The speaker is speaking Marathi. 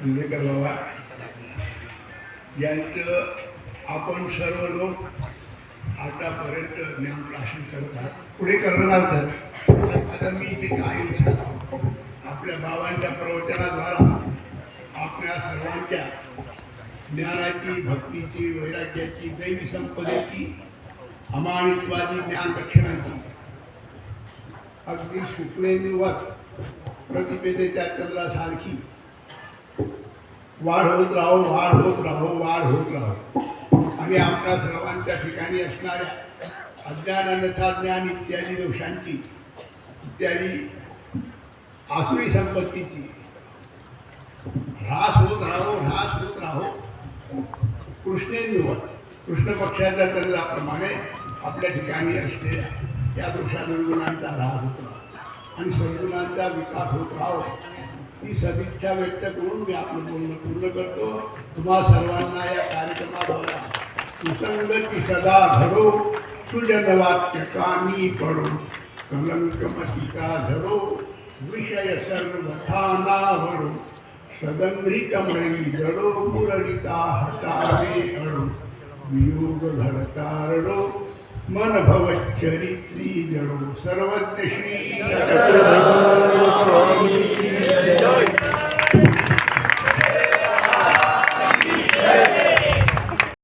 कुंडेकर बाबा यांचं आपण सर्व लोक आतापर्यंत ज्ञान प्राशन करत आहात. पुढे करणार तर आता मी इथे काही आपल्या बाबांच्या प्रवचनाद्वारा आपल्या सर्वांच्या ज्ञानाची भक्तीची वैराग्याची दैवी संपदेची अमानित्वादी ज्ञान दक्षिणांची अगदी शुक्लेनिवत प्रतिपेदेच्या चंद्रासारखी वाढ होत राहो वाढ होत राहो वाढ होत राहो. आणि आपल्या सर्वांच्या ठिकाणी असणाऱ्या अज्ञान अन्यथा ज्ञान इत्यादी दोषांची इत्यादी आसुरी संपत्तीची ह्रास होत राहो ह्रास होत राहो. कृष्णेंदुवर कृष्ण पक्षाच्या चंद्राप्रमाणे आपल्या ठिकाणी असलेल्या या दोषा दुर्गुणांचा होत राहो. आणि सद्गुणांचा विकास होत राहो. ही सदिच्छा व्यक्त करून मी आपलं बोलणं पूर्ण करतो. तुम्हा सर्वांना या कार्यक्रमाद्वारा सुसंगती सदा घडो सुजन वाक्य कामी पडो. कलंक मसिका धरो. विषय सर्वथा नावडो सदंद्रिकमळी जडो. पुरळिता हटावे अडो. वियोग घडतारडो मन भवच्चरित्री जडो. सर्वज्ञ श्री